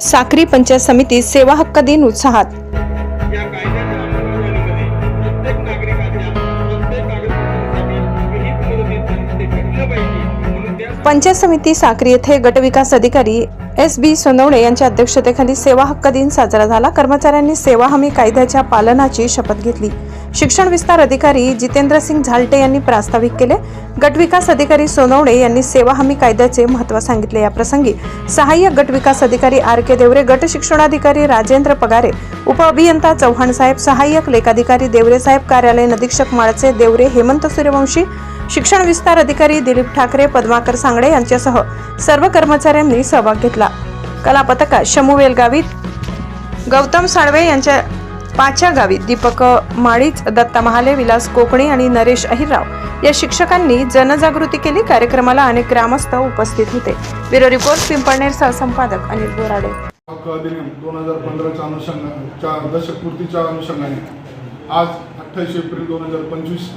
साक्री पंचायत समिती सेवा हक्क दिन उत्साहात. पंचायत समिती साक्री येथे गटविकास अधिकारी एस बी सोनवणे यांच्या अध्यक्षतेखाली सेवा हक्क दिन साजरा झाला. कर्मचाऱ्यांनी सेवा हमी कायद्याच्या पालनाची शपथ घेतली. शिक्षण विस्तार अधिकारी जितेंद्र सिंग झालटे यांनी प्रास्ताविक केले. गटविकास अधिकारी सोनवणे यांनी सेवा हमी कायद्याचे महत्त्व सांगितले. या प्रसंगी सहाय्यक गटविकास अधिकारी आर के देवरे गट शिक्षणाधिकारी राजेंद्र पगारे उपअभियंता चव्हाण साहेब सहाय्यक लेखाधिकारी देवरे साहेब कार्यालय अधीक्षक माळचे देवरे हेमंत सूर्यवंशी शिक्षण विस्तार अधिकारी दिलीप ठाकरे पद्माकर सांगडे यांच्यासह सर्व कर्मचाऱ्यांनी सहभाग घेतला. कला पथकात शमुवेल गौतम साळवे यांच्या पाच्या गावी दीपक माळीच दत्ता महाले विलास कोकणी आणि नरेश अहिरराव या शिक्षकांनी जनजागृती केली. कार्यक्रमाला अनेक ग्रामस्थ उपस्थित होते. ब्युरो रिपोर्ट पिंपळनेर सहसंपादक अनिल बोराडे. हक्क दोन हजार पंधराच्या अनुषंगाच्या दशकपूर्तीच्या अनुषंगाने आज अठ्ठावीस एप्रिल दोन हजार पंचवीस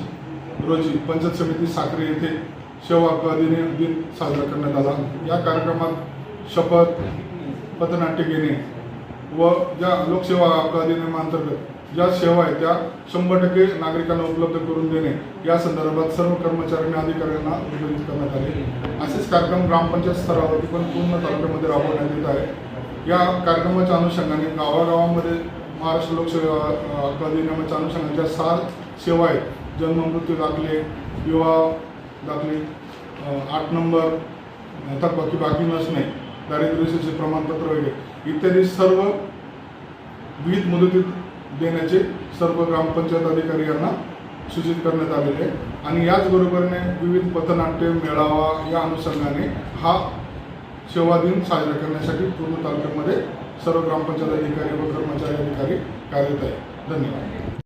रोजी पंचायत समिती साखरे येथे सेवा हक्क अधिनियम दिन साजरा करण्यात आला. या कार्यक्रमात शपथ पथनाट्य घेणे व ज्या लोकसेवा हक्क अधिनियमांतर्गत ज्या सेवा आहेत त्या शंभर टक्के नागरिकांना उपलब्ध करून देणे या संदर्भात सर्व कर्मचारी आणि अधिकाऱ्यांना निर्देशित करण्यात आले. असेच कार्यक्रम ग्रामपंचायत स्तरावरती पण पूर्ण तालुक्यामध्ये राबवण्यात येत आहे. या कार्यक्रमाच्या अनुषंगाने गावागावामध्ये महाराष्ट्र लोकसेवा हक्क अधिनियमाच्या अनुषंगाने ज्या सहा सेवा आहेत जन्म मृत्यू दाखले विवाह दाखले आठ नंबर थकबाकी बाकी नसणे दारिद्र्य प्रमाणपत्र वगैरे. इत्यादी सर्व विविध मुदतीत देण्याचे सर्व ग्रामपंचायत अधिकारी यांना सूचित करण्यात आलेले आहे. आणि याचबरोबरने विविध पथनाट्य मेळावा या अनुषंगाने हा सेवा दिन साजरा करण्यासाठी पूर्ण तालुक्यामध्ये सर्व ग्रामपंचायत अधिकारी व कर्मचारी अधिकारी कार्यरत आहे धन्यवाद.